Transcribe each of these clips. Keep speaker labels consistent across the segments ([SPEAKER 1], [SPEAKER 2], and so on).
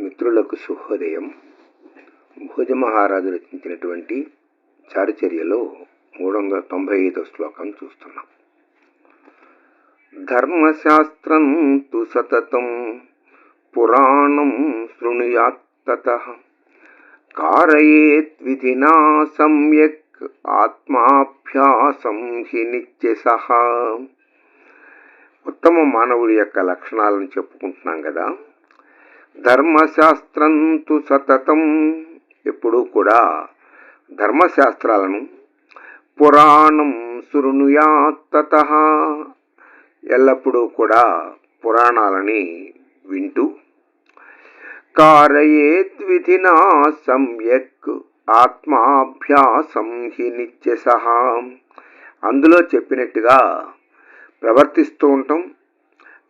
[SPEAKER 1] మిత్రులకు శుభోదయం. భోజమహారాజు రచించినటువంటి చారుచర్యలో మూడు వందల తొంభై ఐదో శ్లోకం చూస్తున్నాం. ధర్మశాస్త్రం తు సతతం పురాణం శృణుయాత్త కారయేత్ విధినా సమ్యక్ ఆత్మాభ్యాసం హి నిత్యసహ ఉత్తమ మానవుడి యొక్క లక్షణాలను చెప్పుకుంటున్నాం కదా. ధర్మశాస్త్రం తు సతతం. ఎప్పుడూ కూడా ధర్మశాస్త్రాలను పురాణం శృణుయాత్తత ఎల్లప్పుడూ కూడా పురాణాలని వింటూ కారయేద్విధినా సమ్యక్ ఆత్మాభ్యాసం హి నిత్యసహ అందులో చెప్పినట్టుగా ప్రవర్తిస్తూ ఉంటాం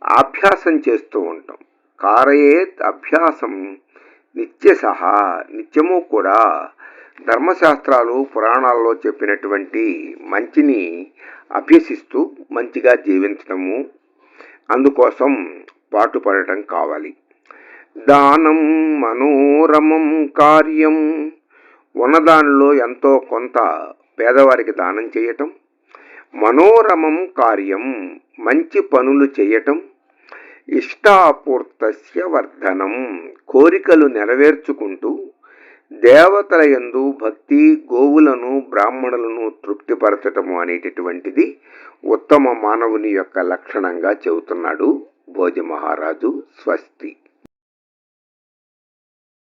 [SPEAKER 1] అభ్యాసం చేస్తూ ఉంటాం. కారయేత్ అభ్యాసం నిత్యసహ నిత్యము కూడా ధర్మశాస్త్రాలు పురాణాల్లో చెప్పినటువంటి మంచిని అభ్యసిస్తూ మంచిగా జీవించటము అందుకోసం పాటుపడటం కావాలి. దానం మనోరమం కార్యం ఉన్నదానిలో ఎంతో కొంత పేదవారికి దానం చేయటం మనోరమం కార్యం మంచి పనులు చేయటం ఇష్టాపూర్తస్య వర్ధనం. కోరికలు నెరవేర్చుకుంటూ దేవతల యందు భక్తి గోవులను బ్రాహ్మణులను తృప్తిపరచటము అనేటటువంటిది ఉత్తమ మానవుని యొక్క లక్షణంగా చెబుతున్నాడు భోజ మహారాజు స్వస్తి.